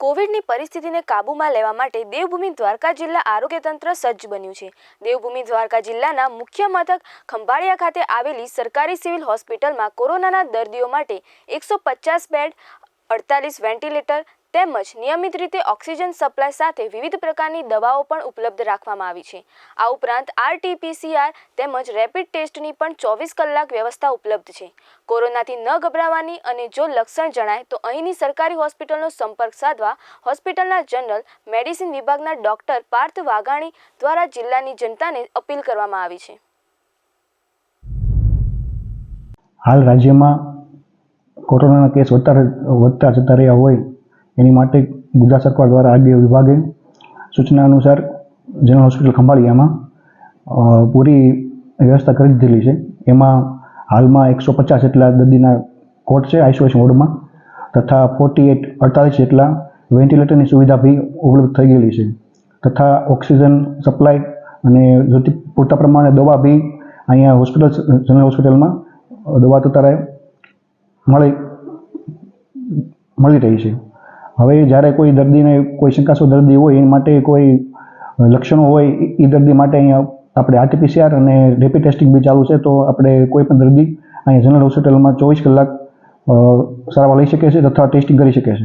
કોવિડની પરિસ્થિતિને કાબૂમાં લેવા માટે દેવભૂમિ દ્વારકા જિલ્લા આરોગ્ય તંત્ર સજ્જ બન્યું છે. દેવભૂમિ દ્વારકા જિલ્લાના મુખ્ય મથક ખંભાળિયા ખાતે આવેલી સરકારી સિવિલ હોસ્પિટલમાં કોરોનાના દર્દીઓ માટે એકસો પચાસ બેડ, અડતાલીસ વેન્ટિલેટર તેમજ નિયમિત રીતે ઓક્સિજન સપ્લાય સાથે વિવિધ પ્રકારની દવાઓ પણ ઉપલબ્ધ રાખવામાં આવી છે. આ ઉપરાંત આરટીપીસીઆર તેમજ રેપિડ ટેસ્ટની પણ ચોવીસ કલાક વ્યવસ્થા ઉપલબ્ધ છે. કોરોનાથી ન ગભરાવાની અને જો લક્ષણ જણાય તો અહીંની સરકારી હોસ્પિટલનો સંપર્ક સાધવા હોસ્પિટલના જનરલ, મેડિસિન વિભાગના ડોક્ટર પાર્થ વાઘાણી દ્વારા જિલ્લાની જનતાને અપીલ કરવામાં આવી છે. હાલ રાજ્યમાં કોરોનાના કેસ વધતા વધતા જતા રહ્યા હોય એની માટે ગુજરાત સરકાર દ્વારા આરોગ્ય વિભાગે સૂચના અનુસાર જનરલ હોસ્પિટલ ખંભાળિયામાં પૂરી વ્યવસ્થા કરી દીધેલી છે. એમાં હાલમાં એકસો પચાસ જેટલા દર્દીના કોટ છે, આઇસોલેશન વોર્ડમાં, તથા ફોર્ટી એટ અડતાલીસ જેટલા વેન્ટિલેટરની સુવિધા બી ઉપલબ્ધ થઈ ગયેલી છે. તથા ઓક્સિજન સપ્લાય અને જોતી પૂરતા પ્રમાણે દવા બી અહીંયા હોસ્પિટલ જનરલ હોસ્પિટલમાં દવા તતારે મળી મળી રહી છે. હવે જ્યારે કોઈ દર્દીને કોઈ શંકાસ્પદ દર્દી હોય એ માટે કોઈ લક્ષણો હોય એ- દર્દી માટે અહીંયા આપણે આરટીપીસીઆર અને રેપિડ ટેસ્ટિંગ બી ચાલુ છે, તો આપણે કોઈ પણ દર્દી અહીંયા જનરલ હોસ્પિટલમાં ચોવીસ કલાક સારવાર લઈ શકે છે તથા ટેસ્ટિંગ કરી શકે છે.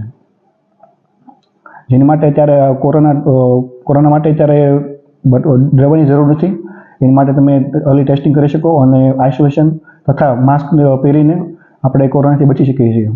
જેની માટે અત્યારે કોરોના કોરોના માટે અત્યારે બટ- જરૂર નથી. એની માટે તમે અર્લી ટેસ્ટિંગ કરી શકો અને આઇસોલેશન તથા માસ્ક પહેરીને આપણે કોરોનાથી બચી શકીએ છીએ.